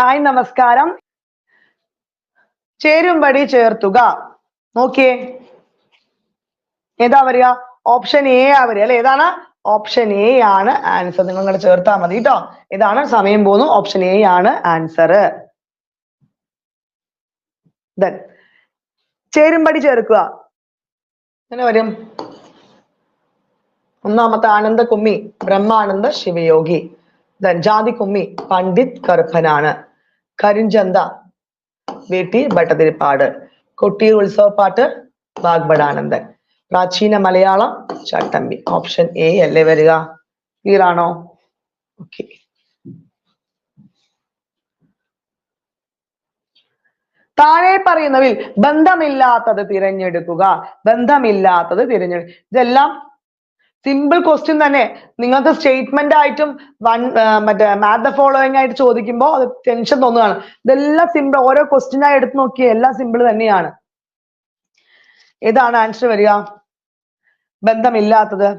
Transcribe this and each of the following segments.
Hi നമസ്കാരം. ചേരുംപടി ചേർത്തുക. നോക്കിയേ. ഏതാ വരിക? ഓപ്ഷൻ എ ആ വരിക അല്ലെ? ഏതാണ്? ഓപ്ഷൻ എ ആണ് ആൻസർ. നിങ്ങൾ ഇങ്ങോട്ട് ചേർത്താൽ മതി കേട്ടോ ഇതാണ് സമയം പോകുന്നു. ഓപ്ഷൻ എ ആണ് ആൻസർ. ദെൻ ചേരുംപടി ചേർക്കുക. എങ്ങനെ വരും? ഒന്നാമത്തെ ആനന്ദ കുമ്മി ബ്രഹ്മാനന്ദ ശിവയോഗി. ദൻ ജാതി കുമ്മി പണ്ഡിറ്റ് കറുപ്പനാണ്. കരിഞ്ചന്ത വീട്ടി ഭട്ടതിരിപ്പാട് കൊട്ടിയൂർ ഉത്സവപ്പാട്ട് വാഗ്ബടാനന്ദൻ പ്രാചീന മലയാളം ചട്ടമ്പി. ഓപ്ഷൻ എ അല്ലേ വരിക? ക്ലിയർ ആണോ? ഓക്കെ താഴെ പറയുന്നതിൽ ബന്ധമില്ലാത്തത് തിരഞ്ഞെടുക്കുക. ബന്ധമില്ലാത്തത് തിരഞ്ഞെടു ഇതെല്ലാം സിമ്പിൾ ക്വസ്റ്റ്യൻ തന്നെ. നിങ്ങൾക്ക് സ്റ്റേറ്റ്മെന്റ് ആയിട്ടും വൺ മറ്റേ മാത് ദ ഫോളോയിങ് ആയിട്ട് ചോദിക്കുമ്പോൾ അത് ടെൻഷൻ തോന്നുകയാണ്. ഇതെല്ലാം സിമ്പിൾ ഓരോ ക്വസ്റ്റ്യനായി എടുത്ത് നോക്കിയേ എല്ലാം സിമ്പിൾ തന്നെയാണ്. ഏതാണ് ആൻസർ വരിക? ബന്ധമില്ലാത്തത്.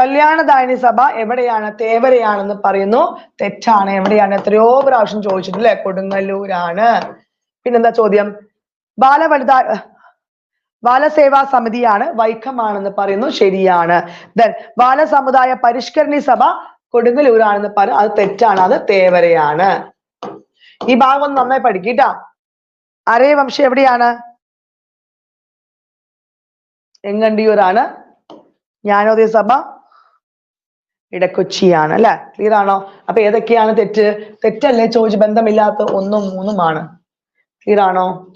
കല്യാണദായനി സഭ എവിടെയാണ്? തേവരയാണെന്ന് പറയുന്നു. തെറ്റാണ്. എവിടെയാണ്? എത്രയോ പ്രാവശ്യം ചോദിച്ചിട്ടില്ലേ? കൊടുങ്ങല്ലൂരാണ്. പിന്നെന്താ ചോദ്യം? ബാലവനിത ബാലസേവാ സമിതിയാണ് വൈക്കമാണെന്ന് പറയുന്നു. ശരിയാണ്. ദെൻ ബാലസമുദായ പരിഷ്കരണി സഭ കൊടുങ്ങല്ലൂരാണെന്ന് പറ അത് തെറ്റാണ്. അത് തേവരയാണ്. ഈ ഭാഗം ഒന്ന് നന്നായി പഠിക്കട്ടാ. അരേ വംശം എവിടെയാണ്? എങ്ങണ്ടിയൂരാണ്? ജ്ഞാനോദയ സഭ ഇടക്കൊച്ചിയാണ് അല്ലെ? ക്ലിയർ ആണോ? അപ്പൊ ഏതൊക്കെയാണ് തെറ്റ്? തെറ്റല്ലേ ചോദിച്ച് ബന്ധമില്ലാത്ത ഒന്നും മൂന്നുമാണ് ക്ലിയർ ആണോ?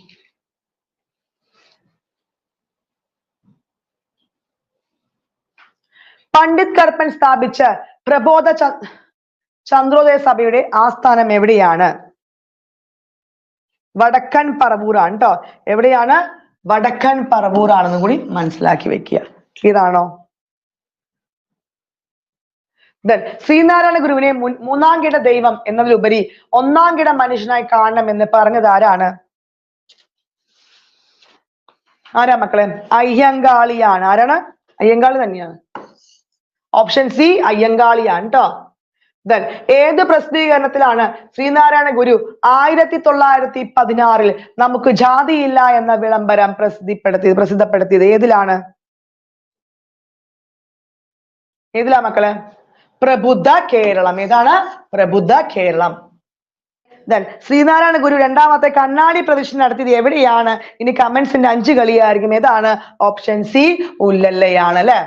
പണ്ഡിറ്റ് കടപ്പൻ സ്ഥാപിച്ച പ്രബോധ ചന്ദ്രോദയ സഭയുടെ ആസ്ഥാനം എവിടെയാണ്? വടക്കൻ പറവൂറാണ് കേട്ടോ എവിടെയാണ്? വടക്കൻ പറവൂറാണെന്ന് കൂടി മനസ്സിലാക്കി വെക്കുക. ക്ലിയർ ആണോ ശ്രീനാരായണ ഗുരുവിനെ മുൻ- മൂന്നാം കിട ദൈവം എന്നതിലുപരി ഒന്നാം കിട മനുഷ്യനായി കാണണം എന്ന് പറഞ്ഞത് ആരാണ്? ആരാ മക്കളെ? അയ്യങ്കാളിയാണ്. ആരാണ്? അയ്യങ്കാളി തന്നെയാണ്. ഓപ്ഷൻ സി അയ്യങ്കാളിയാണ് കേട്ടോ ദെൻ ഏത് പ്രസിദ്ധീകരണത്തിലാണ് ശ്രീനാരായണ ഗുരു ആയിരത്തി തൊള്ളായിരത്തി പതിനാറിൽ നമുക്ക് ജാതിയില്ല എന്ന വിളംബരം പ്രസിദ്ധിപ്പെടുത്തിയത് പ്രസിദ്ധപ്പെടുത്തിയത്? ഏതിലാണ്? ഏതിലാ മക്കളെ? പ്രബുദ്ധ കേരളം. ഏതാണ്? പ്രബുദ്ധ കേരളം. ദെൻ ശ്രീനാരായണ ഗുരു രണ്ടാമത്തെ കണ്ണാടി പ്രദക്ഷിണം നടത്തിയത് എവിടെയാണ്? ഇനി കമന്റ്സിന്റെ അഞ്ച് കളിയായിരിക്കും. ഏതാണ്? ഓപ്ഷൻ സി ഉല്ലല്ലയാണ് അല്ലെ?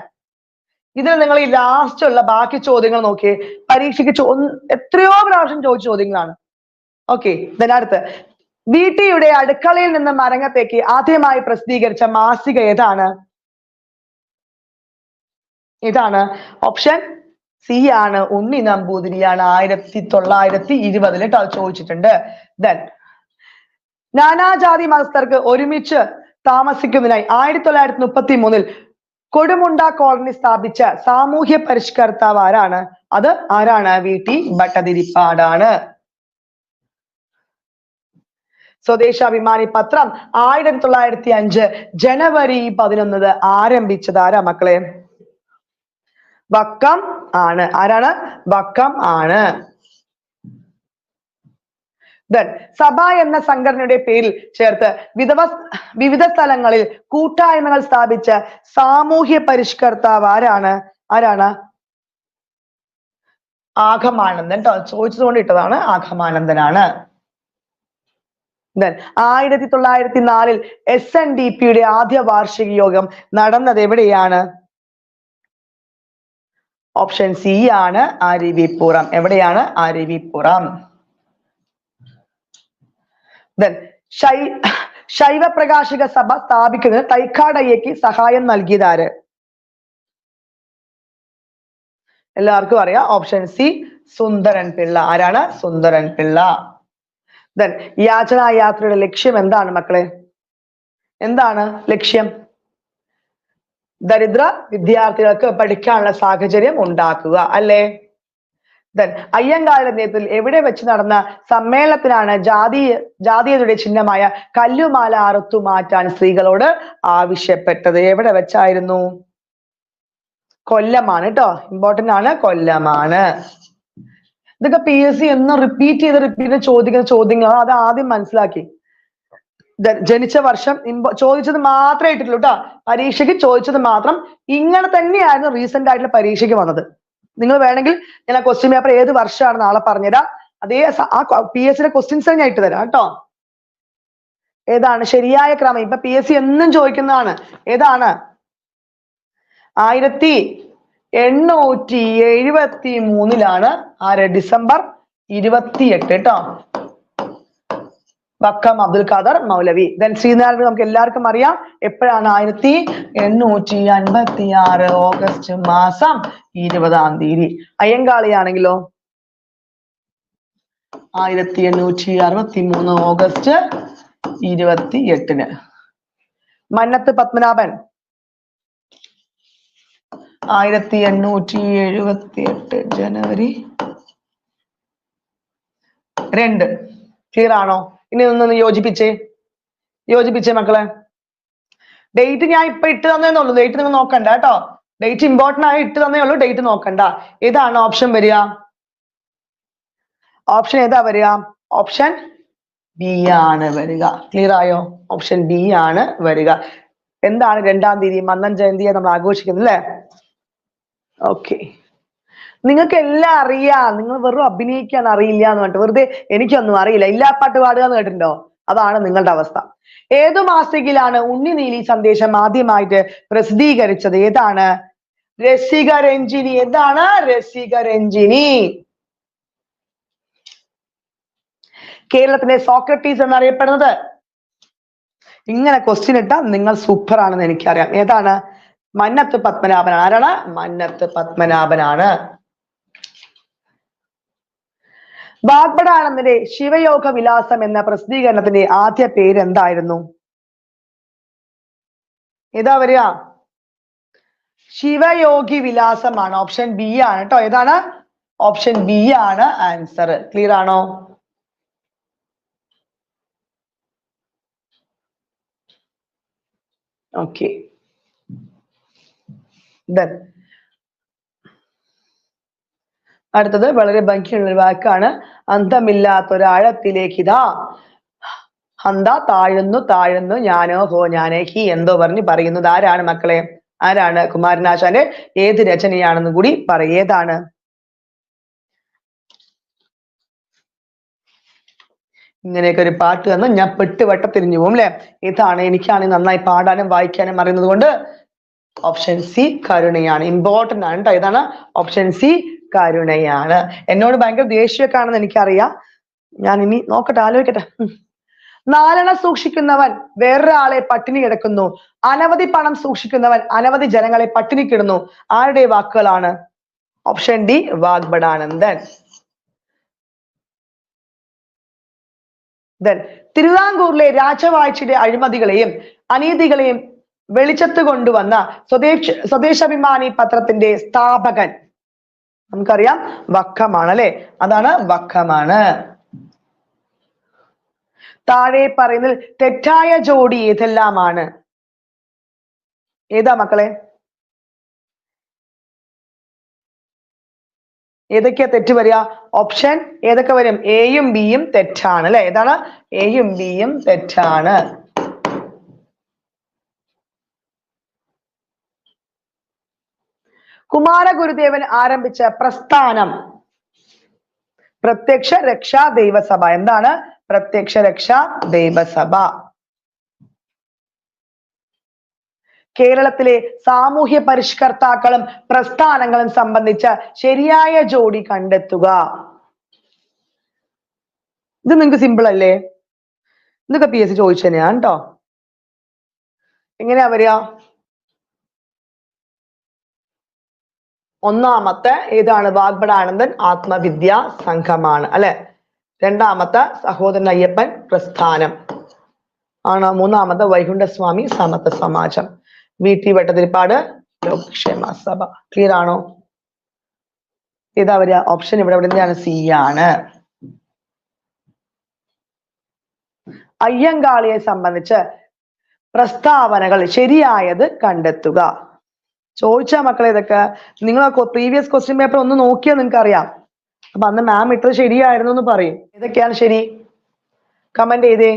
ഇതിൽ നിങ്ങൾ ഈ ലാസ്റ്റ് ഉള്ള ബാക്കി ചോദ്യങ്ങൾ നോക്കിയേ പരീക്ഷയ്ക്ക് ചോ എത്രയോ പ്രാവശ്യം ചോദിച്ച ചോദ്യങ്ങളാണ്. ഓക്കെ അടുത്ത്. വീട്ടിയുടെ അടുക്കളയിൽ നിന്ന് മരങ്ങത്തേക്ക് ആദ്യമായി പ്രസിദ്ധീകരിച്ച മാസിക ഏതാണ്? ഇതാണ് ഓപ്ഷൻ സി ആണ് ഉണ്ണി നമ്പൂതിരിയാണ് ആയിരത്തി തൊള്ളായിരത്തി ഇരുപതിൽ ചോദിച്ചിട്ടുണ്ട്. ദെൻ നാനാജാതി മതസ്ഥർക്ക് ഒരുമിച്ച് താമസിക്കുന്നതിനായി ആയിരത്തി തൊള്ളായിരത്തി മുപ്പത്തി മൂന്നിൽ കൊടുമുണ്ട കോളനി സ്ഥാപിച്ച സാമൂഹ്യ പരിഷ്കർത്താവ് ആരാണ്? അത് ആരാണ്? വി. ടി. ഭട്ടതിരിപ്പാടാണ്. സ്വദേശാഭിമാനി പത്രം ആയിരത്തി തൊള്ളായിരത്തി അഞ്ച് ജനുവരി പതിനൊന്നത് ആരംഭിച്ചത് ആരാ മക്കളെ? വക്കം ആണ്. ആരാണ്? വക്കം ആണ്. ദെൻ സഭ എന്ന സംഘടനയുടെ പേരിൽ ചേർത്ത് വിധവ വിവിധ സ്ഥലങ്ങളിൽ കൂട്ടായ്മകൾ സ്ഥാപിച്ച സാമൂഹ്യ പരിഷ്കർത്താവ് ആരാണ്? ആരാണ്? ആഘമാനന്ദൻ ട്ടോ. ചോദിച്ചത് കൊണ്ട് ഇട്ടതാണ് ആഘമാനന്ദനാണ് ആയിരത്തി തൊള്ളായിരത്തി നാലിൽ എസ് എൻ ഡി പിയുടെ ആദ്യ വാർഷിക യോഗം നടന്നത് എവിടെയാണ്? ഓപ്ഷൻ സി ആണ് അരുവിപ്പുറം എവിടെയാണ് അരുവിപ്പുറം ദെൻ ശൈ ശൈവ പ്രകാശിക സഭ സ്ഥാപിക്കുന്നതിന് തൈക്കാടയ്യക്ക് സഹായം നൽകിയതാര്? എല്ലാവർക്കും അറിയാം. Option C Sundaran Pillai. ആരാണ്? സുന്ദരൻ പിള്ള. ദെൻ യാചനാ യാത്രയുടെ ലക്ഷ്യം എന്താണ് മക്കളെ? എന്താണ് ലക്ഷ്യം? ദരിദ്ര വിദ്യാർത്ഥികൾക്ക് പഠിക്കാനുള്ള സാഹചര്യം ഉണ്ടാക്കുക അല്ലേ? ദെൻ അയ്യങ്കാളിയുടെ നേതൃത്വത്തിൽ എവിടെ വെച്ച് നടന്ന സമ്മേളനത്തിലാണ് ജാതി ജാതീയതയുടെ ചിഹ്നമായ കല്ലുമാല അറുത്തു മാറ്റാൻ സ്ത്രീകളോട് ആവശ്യപ്പെട്ടത്. എവിടെ വെച്ചായിരുന്നു? കൊല്ലമാണ് കേട്ടോ ഇമ്പോർട്ടന്റ് ആണ്. കൊല്ലമാണ്. ഇതൊക്കെ പി എസ് സി റിപ്പീറ്റ് ചെയ്ത് റിപ്പീറ്റ് ചോദിക്കുന്ന ചോദ്യങ്ങൾ അത് ആദ്യം മനസ്സിലാക്കി. ജനിച്ച വർഷം ഇമ്പ- ചോദിച്ചത് മാത്രമേ ഇട്ടിട്ടുള്ളൂ കേട്ടോ പരീക്ഷയ്ക്ക് ചോദിച്ചത് മാത്രം ഇങ്ങനെ തന്നെയായിരുന്നു റീസെന്റ് ആയിട്ടുള്ള പരീക്ഷയ്ക്ക് വന്നത്. നിങ്ങൾ വേണമെങ്കിൽ ഞാൻ ആ ക്വസ്റ്റ്യൻ പേപ്പർ ഏത് വർഷമാണ് നാളെ പറഞ്ഞുതരാം. അതേ ആ പി എസ് സിയുടെ ക്വസ്റ്റ്യൻസ് ഞാൻ ഇട്ട് തരാം കേട്ടോ. ഏതാണ്? ശരിയായ ക്രമം. ഇപ്പൊ പി എസ് സി എന്നും ചോദിക്കുന്നതാണ്. ഏതാണ്? ആയിരത്തി എണ്ണൂറ്റി എഴുപത്തി മൂന്നിലാണ് ആര് ഡിസംബർ ഇരുപത്തിയെട്ട് കേട്ടോ. വക്കം അബ്ദുൽ ഖാദർ മൗലവി. ദെൻ ശ്രീനാരായണ നമുക്ക് എല്ലാവർക്കും അറിയാം. എപ്പോഴാണ് ആയിരത്തി എണ്ണൂറ്റി അൻപത്തി ആറ് ഓഗസ്റ്റ് മാസം ഇരുപതാം തീയതി. അയ്യങ്കാളിയാണെങ്കിലോ? ആയിരത്തി എണ്ണൂറ്റി അറുപത്തി മൂന്ന് ഓഗസ്റ്റ് ഇരുപത്തി എട്ടിന് മന്നത്ത് പത്മനാഭൻ. ആയിരത്തി എണ്ണൂറ്റി എഴുപത്തി എട്ട് ജനുവരി രണ്ട്. ക്ലിയർ ആണോ? ഇനി ഒന്ന് യോജിപ്പിച്ചേ. യോജിപ്പിച്ചേ മക്കളെ. ഡേറ്റ് ഞാൻ ഇപ്പൊ ഇട്ട് തന്നേ ഉള്ളൂ. ഡേറ്റ് നിങ്ങൾ നോക്കണ്ട കേട്ടോ. ഡേറ്റ് ഇമ്പോർട്ടന്റ് ആയി ഇട്ട് തന്നേ ഉള്ളൂ. ഡേറ്റ് നോക്കണ്ട. ഏതാണ് ഓപ്ഷൻ വരിക. ഓപ്ഷൻ ഏതാ വരിക? ഓപ്ഷൻ ബി ആണ് വരിക. ക്ലിയർ ആയോ? ഓപ്ഷൻ ബി ആണ് വരിക. എന്താണ് രണ്ടാം തീയതി? മന്ദൻ ജയന്തിയെ നമ്മൾ ആഘോഷിക്കുന്നത് അല്ലേ? ഓക്കെ നിങ്ങൾക്ക് എല്ലാം അറിയാം. നിങ്ങൾ വെറും അഭിനയിക്കാൻ അറിയില്ല എന്ന് പറഞ്ഞിട്ട് വെറുതെ എനിക്കൊന്നും അറിയില്ല. ഇല്ലാ പാട്ട് പാടുക എന്ന് കേട്ടിട്ടുണ്ടോ? അതാണ് നിങ്ങളുടെ അവസ്ഥ. ഏതു മാസികയിലാണ് ഉണ്ണി നീലി സന്ദേശം ആദ്യമായിട്ട് പ്രസിദ്ധീകരിച്ചത്? ഏതാണ്? രസിക രഞ്ജിനി എന്താണ് രസിക രഞ്ജിനി കേരളത്തിലെ സോക്രട്ടീസ് എന്നറിയപ്പെടുന്നത്? ഇങ്ങനെ ക്വസ്റ്റ്യൻ ഇട്ടാൽ നിങ്ങൾ സൂപ്പർ ആണെന്ന് എനിക്കറിയാം. ഏതാണ്? മന്നത്ത് പത്മനാഭനാണ്. ആരാണ്? മന്നത്ത് പത്മനാഭനാണ്. വാഗ്ബടാനന്ദന്റെ ശിവയോഗ വിലാസം എന്ന പ്രസിദ്ധീകരണത്തിന്റെ ആദ്യ പേര് എന്തായിരുന്നു ഏതാ വരിക? ശിവയോഗി വിലാസമാണ് ഓപ്ഷൻ ബി ആണ് കേട്ടോ ഏതാണ്? ഓപ്ഷൻ ബി ആണ് ആൻസർ. ക്ലിയർ ആണോ? ഓക്കെ. ദെൻ അടുത്തത് വളരെ ഭംഗിയുള്ള ഒരു വാക്കാണ്. അന്തമില്ലാത്തൊരാഴത്തിലേക്ക് ഇതാ അന്ത താഴുന്നു താഴുന്നു ഞാനോ ഹോ ഞാനേ ഹി എന്തോ പറഞ്ഞ് പറയുന്നത് ആരാണ് മക്കളെ? ആരാണ് കുമാരനാശാന്റെ ഏത് രചനയാണെന്ന് കൂടി പറയേതാണ് ഇങ്ങനെയൊക്കെ ഒരു പാട്ട് തന്ന് ഞാൻ പെട്ട് വട്ടത്തിരിഞ്ഞു പോകും അല്ലെ ഇതാണ് എനിക്കാണെങ്കിൽ നന്നായി പാടാനും വായിക്കാനും അറിയുന്നത് കൊണ്ട്. Option C കരുണയാണ്. ഇമ്പോർട്ടന്റ് ആണ് കേട്ടോ ഇതാണ് ഓപ്ഷൻ സി കരുണയാണ്. എന്നോട് ഭയങ്കര ദേഷ്യമൊക്കെ ആണെന്ന് എനിക്കറിയാം. ഞാൻ ഇനി നോക്കട്ടെ ആലോചിക്കട്ടെ. നാലെണ്ണ സൂക്ഷിക്കുന്നവൻ വേറൊരാളെ പട്ടിണി കിടക്കുന്നു. അനവധി പണം സൂക്ഷിക്കുന്നവൻ അനവധി ജനങ്ങളെ പട്ടിണി കിടുന്നു. ആരുടെ വാക്കുകളാണ്? ഓപ്ഷൻ ഡി വാഗ്ബടാനന്ദൻ ദെൻ തിരുവിതാംകൂറിലെ രാജവാഴ്ചയുടെ അഴിമതികളെയും അനീതികളെയും വെളിച്ചത്ത് കൊണ്ടുവന്ന സ്വദേശ സ്വദേശാഭിമാനി പത്രത്തിന്റെ സ്ഥാപകൻ നമുക്കറിയാം വക്കമാണ് അല്ലെ അതാണ് വക്കമാണ്. താഴെ പറയുന്നത് തെറ്റായ ജോഡി ഏതെല്ലാമാണ്? ഏതാ മക്കളെ? ഏതൊക്കെയാ തെറ്റ് വരിക? ഓപ്ഷൻ ഏതൊക്കെ വരും? എയും ബിയും തെറ്റാണ് അല്ലെ? ഏതാണ്? എയും ബിയും തെറ്റാണ്. കുമാരഗുരുദേവൻ ആരംഭിച്ച പ്രസ്ഥാനം. പ്രത്യക്ഷ രക്ഷാ ദൈവസഭ. എന്താണ്? പ്രത്യക്ഷ രക്ഷാ ദൈവസഭ. കേരളത്തിലെ സാമൂഹ്യ പരിഷ്കർത്താക്കളും പ്രസ്ഥാനങ്ങളും സംബന്ധിച്ച ശരിയായ ജോഡി കണ്ടെത്തുക. ഇത് നിങ്ങൾക്ക് സിമ്പിൾ അല്ലേ? ഇതൊക്കെ പി എസ് സി ചോദിച്ചു തന്നെയാണ് കേട്ടോ എങ്ങനെയാ വരിക? ഒന്നാമത്തെ ഏതാണ്? വാഗ്ബടാനന്ദൻ ആത്മവിദ്യ സംഘമാണ് അല്ലെ? രണ്ടാമത്തെ സഹോദരൻ അയ്യപ്പൻ പ്രസ്ഥാനം ആണ്. മൂന്നാമത്തെ വൈകുണ്ഠസ്വാമി സമത്വ സമാജം. വി ടി വട്ടതിരിപ്പാട് ലോകക്ഷേമ സഭ. ക്ലിയർ ആണോ? ഏതാ വരിക? ഓപ്ഷൻ ഇവിടെ എന്താണ് സി ആണ്. അയ്യങ്കാളിയെ സംബന്ധിച്ച് പ്രസ്താവനകൾ ശരിയായത് കണ്ടെത്തുക. ചോദിച്ചാ മക്കളെ ഇതൊക്കെ. നിങ്ങൾ പ്രീവിയസ് ക്വസ്റ്റ്യൻ പേപ്പർ ഒന്ന് നോക്കിയാൽ നിങ്ങൾക്ക് അറിയാം അപ്പൊ അന്ന് മാം ഇട്ടത് ശരിയായിരുന്നു എന്ന് പറയും. ഏതൊക്കെയാണ് ശരി. കമന്റ് ചെയ്തേ.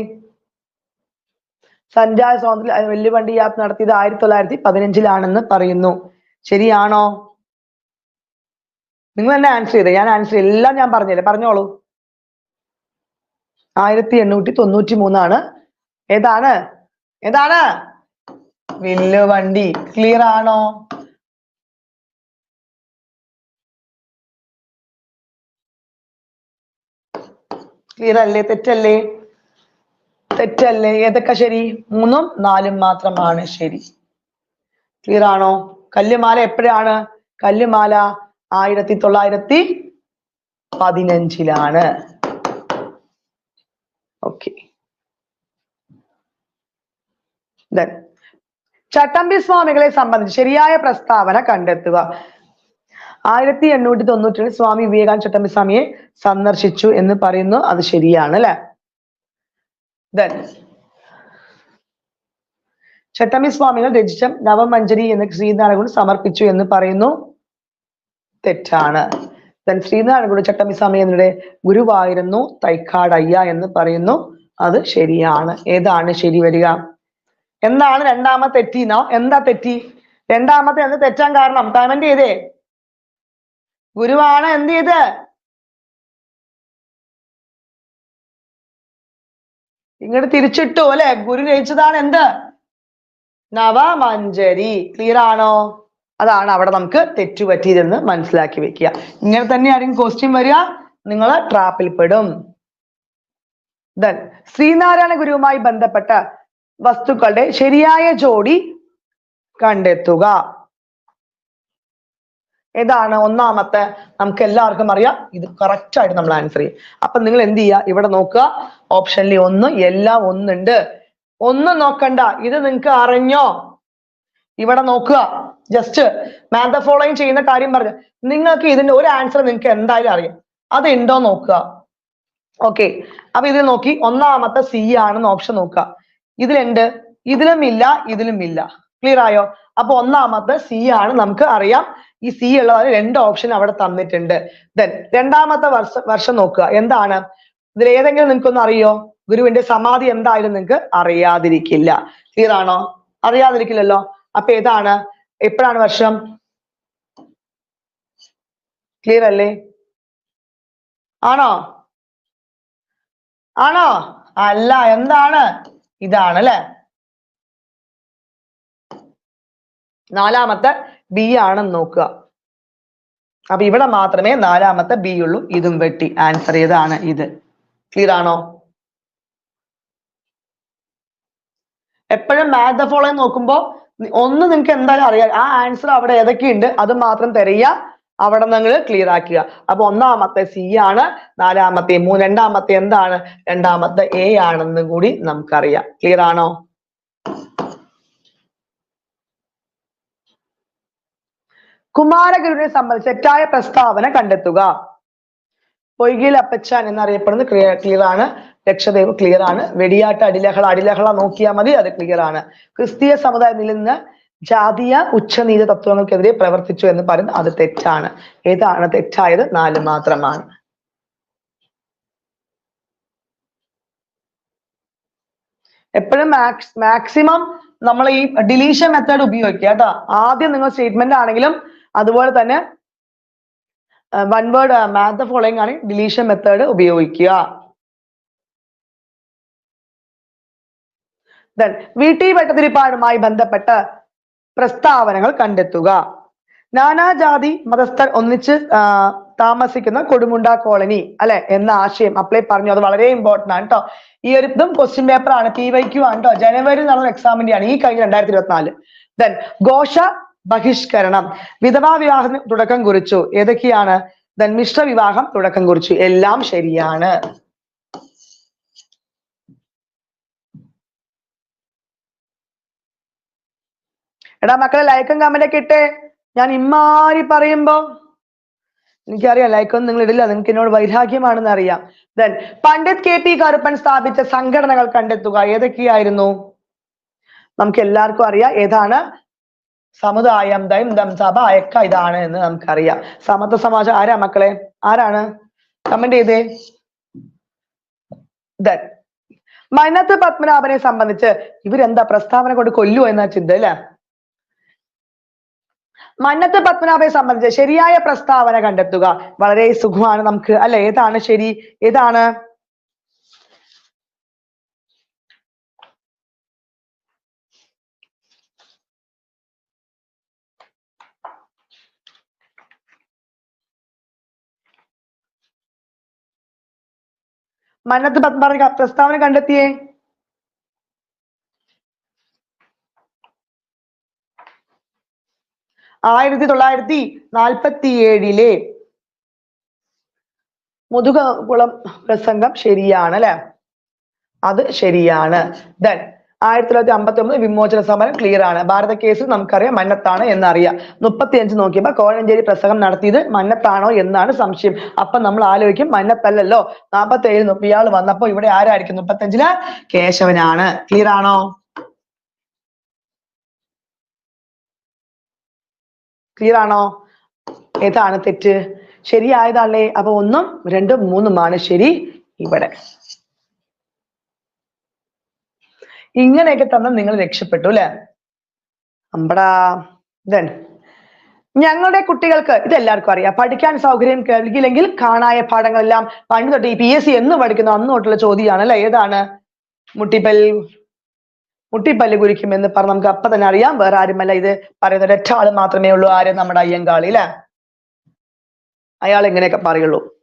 സഞ്ചാര സ്വാതന്ത്ര്യ വെല്ലുവണ്ടി യാത്ര നടത്തിയത് ആയിരത്തി തൊള്ളായിരത്തി പതിനഞ്ചിലാണെന്ന് പറയുന്നു. ശരിയാണോ? നിങ്ങൾ തന്നെ ആൻസർ ചെയ്തേ. ഞാൻ ആൻസർ എല്ലാം ഞാൻ പറഞ്ഞില്ലേ? പറഞ്ഞോളൂ. ആയിരത്തി എണ്ണൂറ്റി തൊണ്ണൂറ്റി മൂന്നാണ് ഏതാണ്? ഏതാണ്? വില്ലുവണ്ടി ക്ലിയർ ആണോ? ക്ലിയർ അല്ലേ? തെറ്റല്ലേ? തെറ്റല്ലേ? ഏതൊക്കെ ശരി? മൂന്നും നാലും മാത്രമാണ് ശരി. ക്ലിയർ ആണോ? കല്ലുമാല എപ്പോഴാണ്? കല്ലുമാല ആയിരത്തി തൊള്ളായിരത്തി പതിനഞ്ചിലാണ്. ഓക്കെ ദെൻ ചട്ടമ്പി സ്വാമികളെ സംബന്ധിച്ച് ശരിയായ പ്രസ്താവന കണ്ടെത്തുക. ആയിരത്തി എണ്ണൂറ്റി തൊണ്ണൂറ്റി സ്വാമി വിവേകാനന്ദ ചട്ടമ്പി സ്വാമിയെ സന്ദർശിച്ചു എന്ന് പറയുന്നു. അത് ശരിയാണ് അല്ലെ? ദൻ ചട്ടമ്പി സ്വാമികൾ രചിച്ച നവമഞ്ജരി എന്ന ശ്രീനാരായണ സമർപ്പിച്ചു എന്ന് പറയുന്നു. തെറ്റാണ്. ദൻ ശ്രീനാരായണഗുരു ചട്ടമ്പി സ്വാമി എന്നിവിടെ ഗുരുവായിരുന്നു തൈക്കാടയ്യ എന്ന് പറയുന്നു. അത് ശരിയാണ്. ഏതാണ് ശരി വരിക? എന്താണ് രണ്ടാമത്തെ തെറ്റിനോ എന്താ തെറ്റി? രണ്ടാമത്തെ എന്ത് തെറ്റാൻ കാരണം. കമന്റ് ചെയ്തേ. ഗുരുവാണ് എന്ത് ചെയ്ത്? ഇങ്ങോട്ട് തിരിച്ചിട്ടു അല്ലെ? ഗുരു രചിച്ചതാണ് എന്ത്? നവമഞ്ചരി ക്ലിയർ ആണോ? അതാണ് അവിടെ നമുക്ക് തെറ്റുപറ്റിയതെന്ന് മനസ്സിലാക്കി വെക്കുക. ഇങ്ങനെ തന്നെ ആരെങ്കിലും ക്വസ്റ്റ്യൻ വരിക നിങ്ങൾ ട്രാപ്പിൽ പെടും. ദൻ ശ്രീനാരായണ ഗുരുവുമായി ബന്ധപ്പെട്ട വസ്തുക്കളുടെ ശരിയായ ജോഡി കണ്ടെത്തുക. ഏതാണ് ഒന്നാമത്തെ നമുക്ക് എല്ലാവർക്കും അറിയാം. ഇത് കറക്റ്റ് ആയിട്ട് നമ്മൾ ആൻസർ ചെയ്യും. അപ്പൊ നിങ്ങൾ എന്ത് ചെയ്യുക? ഇവിടെ നോക്കുക. ഓപ്ഷനിൽ ഒന്ന് എല്ലാം ഒന്നുണ്ട്. ഒന്ന് നോക്കണ്ട. ഇത് നിങ്ങൾക്ക് അറിഞ്ഞോ? ഇവിടെ നോക്കുക. ജസ്റ്റ് മാൻ ഫോളോയിങ് ചെയ്യുന്ന കാര്യം പറഞ്ഞു. നിങ്ങൾക്ക് ഇതിന്റെ ഒരു ആൻസർ നിങ്ങൾക്ക് എന്തായാലും അറിയാം. അത് ഉണ്ടോ നോക്കുക. ഓക്കെ അപ്പൊ ഇതിൽ നോക്കി. ഒന്നാമത്തെ സി ആണെന്ന് ഓപ്ഷൻ നോക്കുക. ഇതിലുണ്ട്. ഇതിലും ഇല്ല ഇതിലും ഇല്ല ക്ലിയർ ആയോ? അപ്പൊ ഒന്നാമത്തെ സി ആണ് നമുക്ക് അറിയാം. ഈ സി ഉള്ളതാണ് രണ്ട് ഓപ്ഷൻ അവിടെ തന്നിട്ടുണ്ട്. ദെൻ രണ്ടാമത്തെ വർഷ വർഷം നോക്കുക. എന്താണ്? ഇതിൽ ഏതെങ്കിലും നിങ്ങൾക്കൊന്ന് അറിയോ? ഗുരുവിന്റെ സമാധി എന്തായാലും നിങ്ങൾക്ക് അറിയാതിരിക്കില്ല. ക്ലിയർ ആണോ? അറിയാതിരിക്കില്ലല്ലോ? അപ്പൊ ഏതാണ്? എപ്പോഴാണ് വർഷം? ക്ലിയർ അല്ലേ? ആണോ? ആണോ? അല്ല എന്താണ്? ഇതാണ് അല്ലെ നാലാമത്തെ ബി ആണെന്ന് നോക്കുക. അപ്പൊ ഇവിടെ മാത്രമേ നാലാമത്തെ ബി ഉള്ളൂ. ഇതും വെട്ടി. ആൻസർ ചെയ്താണ് ഇത്? ക്ലിയർ ആണോ? എപ്പോഴും മാത് ഫോളോയിങ് നോക്കുമ്പോ നി- ഒന്ന് നിങ്ങൾക്ക് എന്തായാലും അറിയാം. ആ ആൻസർ അവിടെ ഏതൊക്കെയുണ്ട്? അത് മാത്രം തിരയുക അവിടെ നിങ്ങൾ ക്ലിയർ ആക്കുക. അപ്പൊ ഒന്നാമത്തെ സി ആണ് നാലാമത്തെ മൂന്ന് രണ്ടാമത്തെ എന്താണ്? രണ്ടാമത്തെ എ ആണെന്നും കൂടി നമുക്കറിയാം. ക്ലിയർ ആണോ? കുമാരഗുരുവിനെ സംബന്ധിച്ച് തെറ്റായ പ്രസ്താവന കണ്ടെത്തുക. പൊയ്കിൽ അപ്പച്ചൻ എന്നറിയപ്പെടുന്നത് ക്ലിയർ ക്ലിയർ ആണ്. ലക്ഷദ്വീപ് ക്ലിയർ ആണ്. വെടിയാട്ട് അടിലഹള അടിലഹള നോക്കിയാൽ മതി അത് ക്ലിയർ ആണ്. ക്രിസ്തീയ സമുദായത്തിൽ നിന്ന് ജാതീയ ഉച്ചനീച തത്വങ്ങൾക്കെതിരെ പ്രവർത്തിച്ചു എന്ന് പറയുന്നത് അത് തെറ്റാണ്. ഏതാണ് തെറ്റായത്? നാല് മാത്രമാണ്. എപ്പോഴും മാക്സ് മാക്സിമം നമ്മൾ ഈ ഡിലീഷൻ മെത്തേഡ് ഉപയോഗിക്കുക കേട്ടോ. ആദ്യം നിങ്ങൾ സ്റ്റേറ്റ്മെന്റ് ആണെങ്കിലും അതുപോലെ തന്നെ വൺ വേർഡ് മാത്ത് ഫോളോയിങ് ആണ് ഡിലീഷൻ മെത്തേഡ് ഉപയോഗിക്കുക. ദെൻ വി ടി ഭട്ടതിരിപ്പാടുമായി ബന്ധപ്പെട്ട പ്രസ്താവനകൾ കണ്ടെത്തുക. നാനാജാതി മതസ്ഥർ ഒന്നിച്ച് താമസിക്കുന്ന കൊടുമുണ്ട കോളനി അല്ലെ എന്ന ആശയം അപ്ലൈ പറഞ്ഞു. അത് വളരെ ഇമ്പോർട്ടന്റ് ആണ് കേട്ടോ ഈ ഒരു ഇതും ക്വസ്റ്റ്യൻ പേപ്പർ ആണ്. പി വൈ ക്യു ആണ് കേട്ടോ ജനുവരി നടന്ന എക്സാമിന്റെ ആണ് ഈ കഴിഞ്ഞ രണ്ടായിരത്തി ഇരുപത്തിനാല്. ദെൻ ഘോഷ ബഹിഷ്കരണം. വിധവാ വിവാഹത്തിന് തുടക്കം കുറിച്ചു. ഏതൊക്കെയാണ്? ദെൻ മിശ്ര വിവാഹം തുടക്കം കുറിച്ചു. എല്ലാം ശരിയാണ്. എടാ മക്കളെ ലൈക്കും കമന്റ് ഒക്കെ ഇട്ടേ ഞാൻ ഇമ്മാരി പറയുമ്പോ എനിക്കറിയാം ലൈക്കൊന്നും നിങ്ങൾ ഇടില്ല നിങ്ങൾക്ക് എന്നോട് വൈരാഗ്യമാണെന്ന് അറിയാം. Then Pandit K P Karuppan സ്ഥാപിച്ച സംഘടനകൾ കണ്ടെത്തുക ഏതൊക്കെയായിരുന്നു? നമുക്ക് എല്ലാവർക്കും അറിയാം ഏതാണ്? സമുദായം ദൈം ദം സഭ അയക്ക ഇതാണ് എന്ന് നമുക്കറിയാം. സമത്വ സമാജം ആരാ മക്കളെ? ആരാണ്? കമന്റ് ചെയ്തേ. ദെൻ മന്നത്ത് പത്മനാഭനെ സംബന്ധിച്ച് ഇവരെന്താ പ്രസ്താവന കൊണ്ട് കൊല്ലുവോ എന്നാ ചിന്ത അല്ലെ? മന്നത്ത് പത്മനാഭയെ സംബന്ധിച്ച് ശരിയായ പ്രസ്താവന കണ്ടെത്തുക വളരെ സുഖമാണ് നമുക്ക് അല്ലെ? ഏതാണ് ശരി? ഏതാണ്? മന്നത്ത് പത്മനാഭ പ്രസ്താവന കണ്ടെത്തിയേ? ആയിരത്തി തൊള്ളായിരത്തി നാൽപ്പത്തി ഏഴിലെ മുതുകുളം പ്രസംഗം ശരിയാണ് അല്ലെ? അത് ശരിയാണ്. ദെൻ ആയിരത്തി തൊള്ളായിരത്തി അമ്പത്തി ഒമ്പത് വിമോചന സമരം ക്ലിയർ ആണ്. ഭാരത കേസ് നമുക്കറിയാം മന്നത്താണ് എന്നറിയാം. മുപ്പത്തി അഞ്ച് നോക്കിയപ്പോ കോഴഞ്ചേരി പ്രസംഗം നടത്തിയത് മന്നത്താണോ എന്നാണ് സംശയം. അപ്പൊ നമ്മൾ ആലോചിക്കും മന്നത്തല്ലല്ലോ. നാപ്പത്തി ഏഴ് ഇയാൾ വന്നപ്പോ ഇവിടെ ആരായിരിക്കും? മുപ്പത്തഞ്ചിൽ കേശവനാണ്. ക്ലിയർ ആണോ? ക്ലിയർ ആണോ? ഏതാണ് തെറ്റ്? ശരിയായതാണല്ലേ? അപ്പൊ ഒന്നും രണ്ടും മൂന്നുമാണ് ശരി ഇവിടെ. ഇങ്ങനെയൊക്കെ തന്നെ നിങ്ങൾ രക്ഷപ്പെട്ടു അല്ലെ? അമ്പടാ. ദെൻ ഞങ്ങളുടെ കുട്ടികൾക്ക് ഇത് എല്ലാവർക്കും അറിയാം. പഠിക്കാൻ സൗകര്യം കേൾക്കില്ലെങ്കിൽ കാണായ പാഠങ്ങളെല്ലാം പണ്ട് തൊട്ട് ഈ പി എസ് സി എന്ന് പഠിക്കുന്നു അന്ന് തൊട്ടുള്ള ചോദ്യമാണ് അല്ലെ? ഏതാണ്? മുട്ടിപ്പൽ മുട്ടിപ്പല്ല് കുരിക്കും എന്ന് പറഞ്ഞ് നമുക്ക് അപ്പൊ തന്നെ അറിയാം. വേറെ ആരുമല്ല. ഇത് പറയുന്ന ഒരൊറ്റ ആൾ മാത്രമേ ഉള്ളൂ. ആര് നമ്മുടെ അയ്യങ്കാളി അല്ലെ? അയാൾ ഇങ്ങനെയൊക്കെ പറയുള്ളൂ.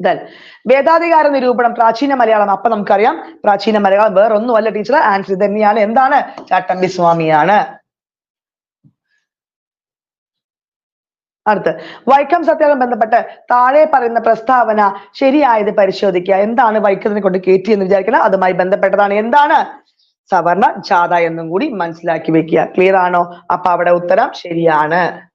ദെൻ വേദാധികാര നിരൂപണം പ്രാചീന മലയാളം. അപ്പൊ നമുക്കറിയാം. പ്രാചീന മലയാളം വേറെ ഒന്നുമല്ല ടീച്ചർ ആൻസർ തന്നെയാണ്. എന്താണ്? ചാട്ടമ്പി സ്വാമിയാണ്. അടുത്ത് വൈക്കം സത്യാഗ്രഹം ബന്ധപ്പെട്ട് താഴെ പറയുന്ന പ്രസ്താവന ശരിയായത് പരിശോധിക്കുക. എന്താണ് വൈക്കത്തിനെ കൊണ്ട് കയറ്റി എന്ന് വിചാരിക്കണം? അതുമായി ബന്ധപ്പെട്ടതാണ്. എന്താണ്? സവർണ ജാഥ എന്നും കൂടി മനസ്സിലാക്കി വെക്കുക. ക്ലിയർ ആണോ? അപ്പൊ അവിടെ ഉത്തരം ശരിയാണ്.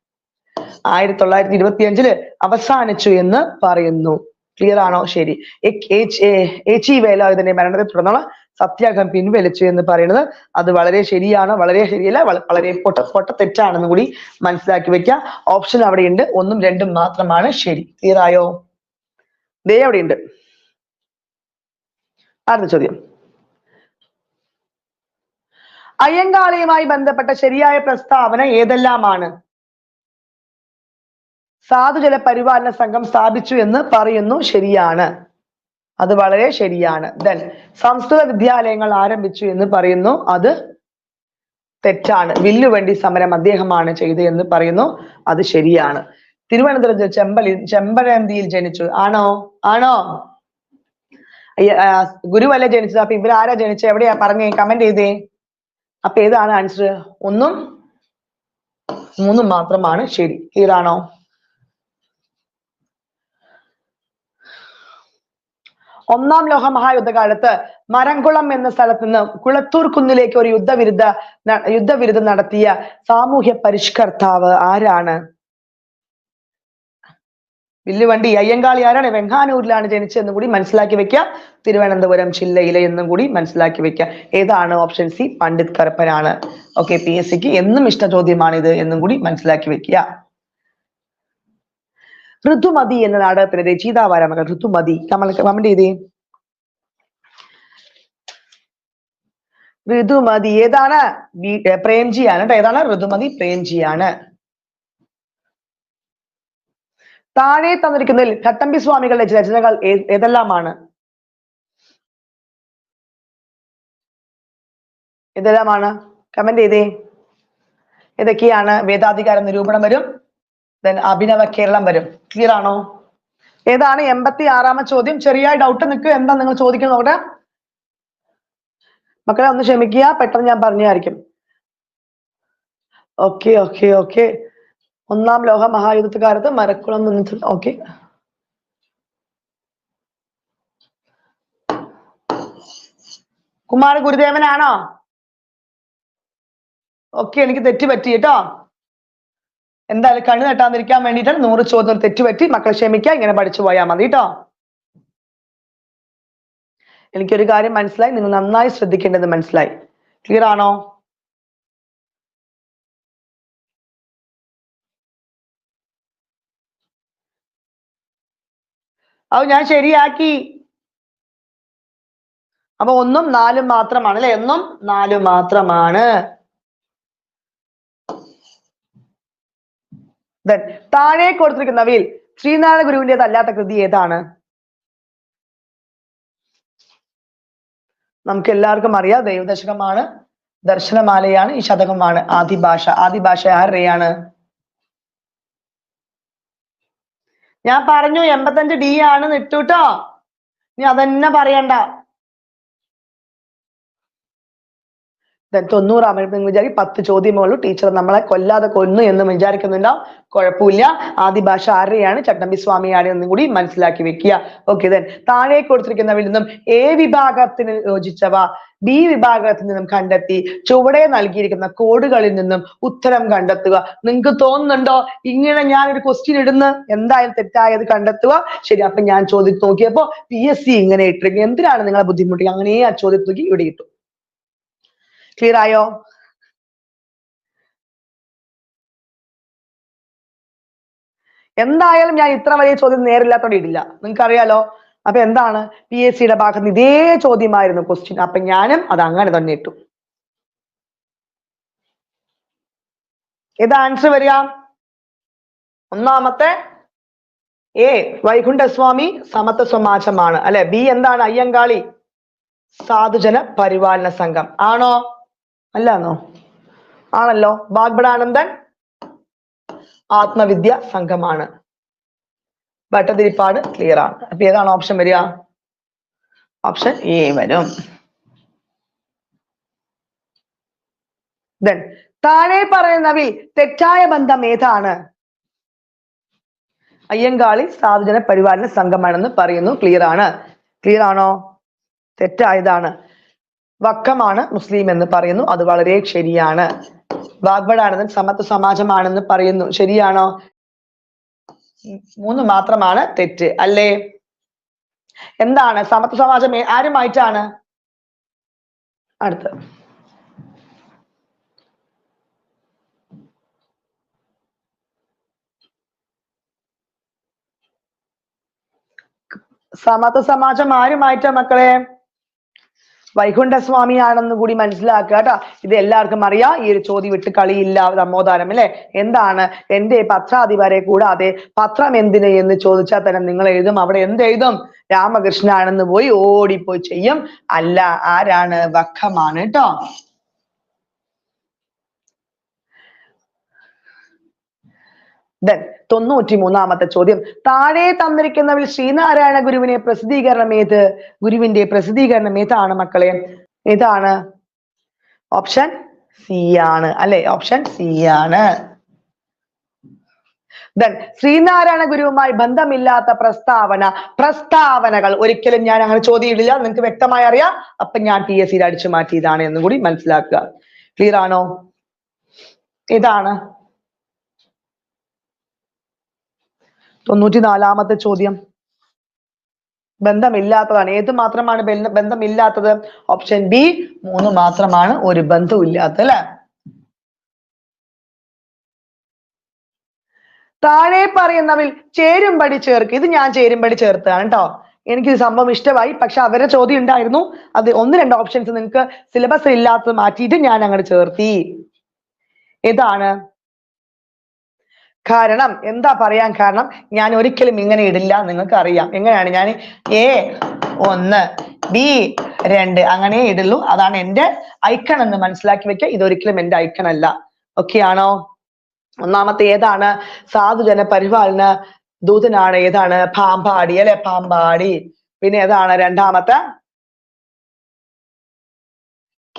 ആയിരത്തി തൊള്ളായിരത്തി ഇരുപത്തി അഞ്ചിൽ അവസാനിച്ചു എന്ന് പറയുന്നു. ക്ലിയർ ആണോ? ശരി. എച്ച് ഇ വേലായുധന്റെ മരണത്തെ തുടർന്നുള്ള സത്യാഗ്രഹം പിൻവലിച്ചു എന്ന് പറയുന്നത് അത് വളരെ ശരിയാണ് വളരെ ശരിയല്ല വള- വളരെ പൊട്ട പൊട്ട തെറ്റാണെന്ന് കൂടി മനസ്സിലാക്കി വെക്കുക. ഓപ്ഷൻ അവിടെയുണ്ട് ഒന്നും രണ്ടും മാത്രമാണ്. ശരി. ക്ലിയർ ആയോ? ദേ അവിടെയുണ്ട് അടുത്ത ചോദ്യം? അയ്യങ്കാളിയുമായി ബന്ധപ്പെട്ട ശരിയായ പ്രസ്താവന ഏതെല്ലാമാണ്? സാധുജല പരിപാലന സംഘം സ്ഥാപിച്ചു എന്ന് പറയുന്നു ശരിയാണ്. അത് വളരെ ശരിയാണ്. ദെൻ സംസ്കൃത വിദ്യാലയങ്ങൾ ആരംഭിച്ചു എന്ന് പറയുന്നു അത് തെറ്റാണ്. വില്ലുവണ്ടി സമരം അദ്ദേഹമാണ് ചെയ്തത് എന്ന് പറയുന്നു അത് ശരിയാണ്. തിരുവനന്തപുരത്ത് ചെമ്പലി ചെമ്പലിൽ ചെമ്പഴന്തിയിൽ ജനിച്ചു. ആണോ? ആണോ? ഗുരുവല്ല ജനിച്ചത്. അപ്പൊ ഇവരാരാ ജനിച്ചത്? എവിടെയാ? പറഞ്ഞേ കമന്റ് ചെയ്തേ. അപ്പൊ ഏതാണ് ആൻസർ ഒന്നും മൂന്നും മാത്രമാണ് ശരി. ക്ലിയർ ആണോ? ഒന്നാം ലോക മഹായുദ്ധകാലത്ത് മരംകുളം എന്ന സ്ഥലത്ത് നിന്ന് കുളത്തൂർ കുന്നിലേക്ക് ഒരു യുദ്ധവിരുദ്ധ യുദ്ധവിരുദ്ധ നടത്തിയ സാമൂഹ്യ പരിഷ്കർത്താവ് ആരാണ്? വില്ലുവണ്ടി അയ്യങ്കാളി ആരാണ്? വെങ്ങാനൂരിലാണ് ജനിച്ചതെന്നും കൂടി മനസ്സിലാക്കി വെക്കുക തിരുവനന്തപുരം ജില്ലയിലെ എന്നും കൂടി മനസ്സിലാക്കി വെക്കുക ഏതാണ് ഓപ്ഷൻ സി പണ്ഡിത് കറുപ്പനാണ്. ഓക്കെ പി എസ് സിക്ക് എന്നും ഇഷ്ട ചോദ്യമാണിത് എന്നും കൂടി മനസ്സിലാക്കി വെക്കുക ഋതുമതി എന്ന നാടകത്തിന്റെ രചയിതാവാരമകൾ ഋതുമതി. നമ്മൾ കമന്റ് ചെയ്തേ. ഋതുമതി ഏതാണ്? പ്രേംജിയാണ് കേട്ടോ ഏതാണ്? ഋതുമതി പ്രേംജിയാണ്. താഴെ തന്നിരിക്കുന്നതിൽ ഭട്ടമ്പി സ്വാമികളുടെ രചനകൾ ഏതെല്ലാമാണ്? ഏതെല്ലാമാണ്? കമന്റ് ചെയ്തേ. ഏതൊക്കെയാണ് വേദാധികാര നിരൂപണം വരും? ദെൻ അഭിനവ കേരളം വരും. ക്ലിയർ ആണോ? ഏതാണ് എൺപത്തി ആറാമത്തെ ചോദ്യം? ചെറിയ ഡൗട്ട് നിൽക്കുക എന്താ നിങ്ങൾ ചോദിക്കുന്നത് നോക്കട്ടെ. മക്കളെ ഒന്ന് ക്ഷമിക്കുക. പെട്ടെന്ന് ഞാൻ പറഞ്ഞായിരിക്കും. ഓക്കെ ഓക്കെ ഓക്കെ ഒന്നാം ലോക മഹായുദ്ധകാലത്ത് മരക്കുളം നിന്നിട്ടുണ്ട് ഓക്കെ കുമാര ഗുരുദേവനാണോ? ഓക്കെ എനിക്ക് തെറ്റ് പറ്റി കേട്ടോ. എന്തായാലും കണ്ണു തട്ടാതിരിക്കാൻ വേണ്ടിയിട്ടാണ് നൂറ് ചോദ്യം തെറ്റ് പറ്റി മക്കളെ ക്ഷമിക്കുക ഇങ്ങനെ പഠിച്ചു പോയാൽ മതി കേട്ടോ. എനിക്കൊരു കാര്യം മനസ്സിലായി നിങ്ങൾ നന്നായി ശ്രദ്ധിക്കേണ്ടത് മനസ്സിലായി. ക്ലിയർ ആണോ? അത് ഞാൻ ശരിയാക്കി. അപ്പൊ ഒന്നും നാലും മാത്രമാണ് അല്ലെ? ഒന്നും നാലും മാത്രമാണ്. താഴെ കൊടുത്തിരിക്കുന്നവയിൽ ശ്രീനാരായണ ഗുരുവിന്റെതല്ലാത്ത കൃതി ഏതാണ്? നമുക്ക് എല്ലാവർക്കും അറിയാം ദൈവദശകമാണ് ദർശനമാലയാണ് ഈ ശതകമാണ് ആദിഭാഷ. ആദിഭാഷ ആരുടെയാണ് ഞാൻ പറഞ്ഞു എൺപത്തഞ്ച് ഡി ആണ് ഇട്ടുട്ടോ ഇനി അതന്നെ പറയണ്ട. തൊണ്ണൂറാകുമ്പോഴത്തേക്കും വിചാരിക്കും പത്ത് ചോദ്യമേ ഉള്ളൂ. ടീച്ചർ നമ്മളെ കൊല്ലാതെ കൊന്നു എന്ന് വിചാരിക്കുന്നുണ്ടാവും. കുഴപ്പമില്ല. ആദ്യ ഭാഷ ആരെയാണ്? ചട്ടമ്പി സ്വാമിയാണ് എന്നും കൂടി മനസ്സിലാക്കി വെക്കുക. ഓക്കെ ദെൻ താഴെ കൊടുത്തിരിക്കുന്നവയിൽ നിന്നും എ വിഭാഗത്തിന് യോജിച്ചവ ബി വിഭാഗത്തിൽ നിന്നും കണ്ടെത്തി ചുവടെ നൽകിയിരിക്കുന്ന കോഡുകളിൽ നിന്നും ഉത്തരം കണ്ടെത്തുക. നിങ്ങൾക്ക് തോന്നുന്നുണ്ടോ? ഇങ്ങനെ ഞാൻ ഒരു ക്വസ്റ്റ്യൻ ഇടുന്നു. എന്തായാലും തെറ്റായത് കണ്ടെത്തുക. ശരി അപ്പൊ ഞാൻ ചോദ്യം നോക്കിയപ്പോ പി എസ് സി ഇങ്ങനെ ഇട്ടിരിക്കും എന്തിനാണ് നിങ്ങളെ ബുദ്ധിമുട്ടി അങ്ങനെ ആ ചോദ്യം നോക്കി ഇവിടെ ഇട്ടു. ക്ലിയർ ആയോ എന്തായാലും ഞാൻ ഇത്ര വലിയ ചോദ്യം നേരില്ലാത്തോടെ ഇടില്ല. നിങ്ങൾക്ക് അറിയാലോ അപ്പൊ എന്താണ്? പി എസ് സിയുടെ ഭാഗത്ത് ഇതേ ചോദ്യമായിരുന്നു ക്വസ്റ്റ്യൻ അപ്പൊ ഞാനും അത് അങ്ങനെ തന്നെ ഇട്ടു. ഏതാ ആൻസർ വരിക? ഒന്നാമത്തെ എ വൈകുണ്ഠസ്വാമി സമത്വ സമാജമാണ് അല്ലെ? ബി എന്താണ്? അയ്യങ്കാളി സാധുജന പരിപാലന സംഘം. ആണോ? അല്ലാന്നോ? ആണല്ലോ. ബാഗ്ബടാനന്ദൻ ആത്മവിദ്യ സംഘമാണ്. ഭട്ടതിരിപ്പാട് ക്ലിയർ ആണ്. അപ്പൊ ഏതാണ് ഓപ്ഷൻ വരിക? ഓപ്ഷൻ എ വരും. ദെൻ താഴെ പറയുന്നവിൽ തെറ്റായ ബന്ധം ഏതാണ്? അയ്യങ്കാളി സാധുജന പരിപാലന സംഘമാണെന്ന് പറയുന്നു. ക്ലിയർ ആണ്. ക്ലിയർ ആണോ? തെറ്റായതാണ്. വക്കമാണ് മുസ്ലിം എന്ന് പറയുന്നു. അത് വളരെ ശരിയാണ്. വാഗ്വടാനന്ദൻ സമത്വ സമാജമാണെന്ന് പറയുന്നു. ശരിയാണോ? മൂന്ന് മാത്രമാണ് തെറ്റ്. അല്ലേ? എന്താണ്? സമത്വ സമാജം ആരുമായിട്ടാണ്? അടുത്ത്. സമത്വ സമാജം ആരുമായിട്ടാ മക്കളെ? വൈകുണ്ഠസ്വാമിയാണെന്ന് കൂടി മനസ്സിലാക്കുക കേട്ടോ. ഇത് എല്ലാവർക്കും അറിയാം. ഈ ഒരു ചോദ്യം വിട്ട് കളിയില്ല നമ്മോദാനം അല്ലെ? എന്താണ്? എന്റെ പത്രാധിപരെ കൂടാതെ പത്രം എന്തിന് എന്ന് ചോദിച്ചാൽ തന്നെ നിങ്ങൾ എഴുതും. അവിടെ എന്ത് എഴുതും? രാമകൃഷ്ണനാണെന്ന് പോയി ഓടിപ്പോയി ചെയ്യും. അല്ല ആരാണ്? വക്കമാണ് കേട്ടോ. ദെൻ തൊണ്ണൂറ്റി മൂന്നാമത്തെ ചോദ്യം. താഴെ തന്നിരിക്കുന്നവിൽ ശ്രീനാരായണ ഗുരുവിനെ പ്രസിദ്ധീകരണം ഏത്? ഗുരുവിന്റെ പ്രസിദ്ധീകരണം ഏതാണ് മക്കളെ? ഏതാണ്? ഓപ്ഷൻ സി ആണ്. അല്ലെ? ഓപ്ഷൻ സി ആണ്. ദെൻ ശ്രീനാരായണ ഗുരുവുമായി ബന്ധമില്ലാത്ത പ്രസ്താവന പ്രസ്താവനകൾ. ഒരിക്കലും ഞാൻ അങ്ങനെ ചോദ്യമില്ല നിങ്ങൾക്ക് വ്യക്തമായി അറിയാം. അപ്പൊ ഞാൻ പി എസ് സിയിൽ അടിച്ചു മാറ്റിയതാണ് എന്നും കൂടി മനസ്സിലാക്കുക. ക്ലിയർ ആണോ? ഇതാണ് തൊണ്ണൂറ്റി നാലാമത്തെ ചോദ്യം. ബന്ധമില്ലാത്തതാണ്. ഏത് മാത്രമാണ് ബന്ധമില്ലാത്തത്? ഓപ്ഷൻ ബി മൂന്ന് മാത്രമാണ് ഒരു ബന്ധവും ഇല്ലാത്തത് അല്ലെ? താഴെ പറയുന്നവിൽ ചേരുംപടി ചേർക്ക്. ഇത് ഞാൻ ചേരുംപടി ചേർത്താണ് കേട്ടോ എനിക്ക് ഈ സംഭവം ഇഷ്ടമായി. പക്ഷെ അവരുടെ ചോദ്യം ഉണ്ടായിരുന്നു അത് ഒന്ന് രണ്ട് ഓപ്ഷൻസ് നിങ്ങൾക്ക് സിലബസ് ഇല്ലാത്തത് മാറ്റിയിട്ട് ഞാൻ അങ്ങോട്ട് ചേർത്തി. ഏതാണ്? കാരണം എന്താ പറയാൻ കാരണം? ഞാൻ ഒരിക്കലും ഇങ്ങനെ ഇടില്ല നിങ്ങൾക്ക് അറിയാം എങ്ങനെയാണ്? ഞാൻ എ ഒന്ന് ബി രണ്ട് അങ്ങനെ ഇടുള്ളൂ. അതാണ് എന്റെ ഐക്കൺ എന്ന് മനസ്സിലാക്കി വെക്കുക. ഇതൊരിക്കലും എന്റെ ഐക്കൺ അല്ല. ഓക്കെ ആണോ? ഒന്നാമത്തെ ഏതാണ്? സാധുജന പരിപാലന ദൂതനാണ്. ഏതാണ്? പാമ്പാടി. അല്ലെ? പാമ്പാടി. പിന്നെ ഏതാണ്? രണ്ടാമത്തെ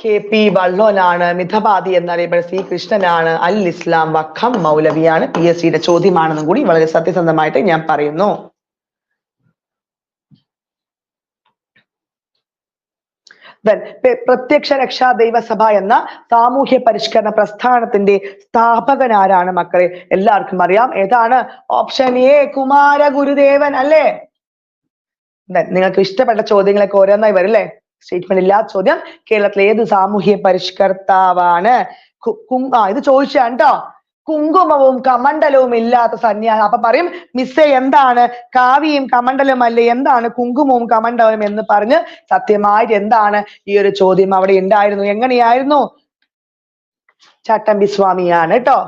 കെ പി വള്ളോനാണ് മിഥപാതി എന്നറിയപ്പെടുന്ന ശ്രീ കൃഷ്ണനാണ് അൽ ഇസ്ലാം വഖം മൗലവിയാണ് പി എസ് സിയുടെ ചോദ്യമാണെന്നും കൂടി വളരെ സത്യസന്ധമായിട്ട് ഞാൻ പറയുന്നു. പ്രത്യക്ഷ രക്ഷാ ദൈവസഭ എന്ന സാമൂഹ്യ പരിഷ്കരണ പ്രസ്ഥാനത്തിന്റെ സ്ഥാപകനാരാണ് മക്കളെ. എല്ലാവർക്കും അറിയാം. ഏതാണ്? ഓപ്ഷൻ എ കുമാര ഗുരുദേവൻ അല്ലേ നിങ്ങൾക്ക് ഇഷ്ടപ്പെട്ട ചോദ്യങ്ങളൊക്കെ ഓരോന്നായി വരും വരില്ലേ? സ്റ്റേറ്റ്മെന്റ് ഇല്ല ചോദ്യം. കേരളത്തിലെ ഏത് സാമൂഹ്യ പരിഷ്കർത്താവാണ്? ആ ഇത് ചോദിച്ചാണ് കേട്ടോ കുങ്കുമവും കമണ്ഡലവും ഇല്ലാത്ത സന്യാസം അപ്പൊ പറയും മിസ്സേ എന്താണ്? കാവിയും കമണ്ഡലവും അല്ലേ? എന്താണ് കുങ്കുമവും കമണ്ഡലും എന്ന് പറഞ്ഞ് സത്യമായിട്ട് എന്താണ് ഈ ഒരു ചോദ്യം അവിടെ ഉണ്ടായിരുന്നു. എങ്ങനെയായിരുന്നു? ചട്ടമ്പി സ്വാമിയാണ് കേട്ടോ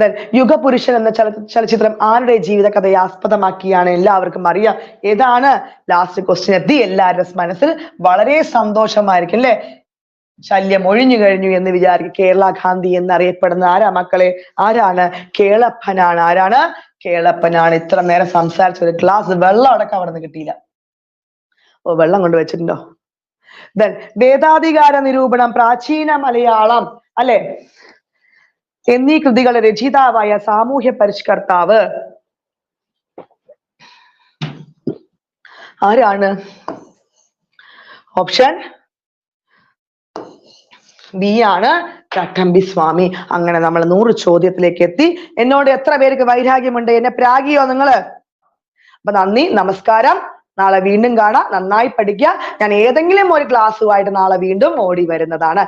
Then യുഗപുരുഷൻ എന്ന ചല ചലച്ചിത്രം ആരുടെ ജീവിത കഥയെ ആസ്പദമാക്കിയാണ് എല്ലാവർക്കും അറിയാം. ഏതാണ്? ലാസ്റ്റ് ക്വസ്റ്റ്യൻ എത്തി എല്ലാവരുടെ മനസ്സിൽ വളരെ സന്തോഷമായിരിക്കും അല്ലെ? ശല്യം ഒഴിഞ്ഞു കഴിഞ്ഞു എന്ന് വിചാരിക്കും. കേരള ഗാന്ധി എന്നറിയപ്പെടുന്ന ആരാ മക്കളെ? ആരാണ്? കേളപ്പനാണ്. ആരാണ്? കേളപ്പനാണ്. ഇത്ര നേരം സംസാരിച്ച ഒരു ഗ്ലാസ് വെള്ളം അടക്കം അവിടെ നിന്ന് കിട്ടിയില്ല. ഓ വെള്ളം കൊണ്ട് വെച്ചിട്ടുണ്ടോ? ദെൻ വേദാധികാര നിരൂപണം പ്രാചീന മലയാളം അല്ലെ? എന്നീ കൃതികളുടെ രചയിതാവായ സാമൂഹ്യ പരിഷ്കർത്താവ് ആരാണ്? ഓപ്ഷൻ ബി ആണ് ചട്ടമ്പി സ്വാമി. അങ്ങനെ നമ്മൾ നൂറ് ചോദ്യത്തിലേക്ക് എത്തി. എന്നോട് എത്ര പേർക്ക് വൈരാഗ്യമുണ്ട്? എന്നെ പ്രാഗിയോ നിങ്ങൾ? അപ്പൊ നന്ദി നമസ്കാരം. നാളെ വീണ്ടും കാണാം. നന്നായി പഠിക്കുക. ഞാൻ ഏതെങ്കിലും ഒരു ക്ലാസ്സുമായിട്ട് നാളെ വീണ്ടും ഓടി വരുന്നതാണ്.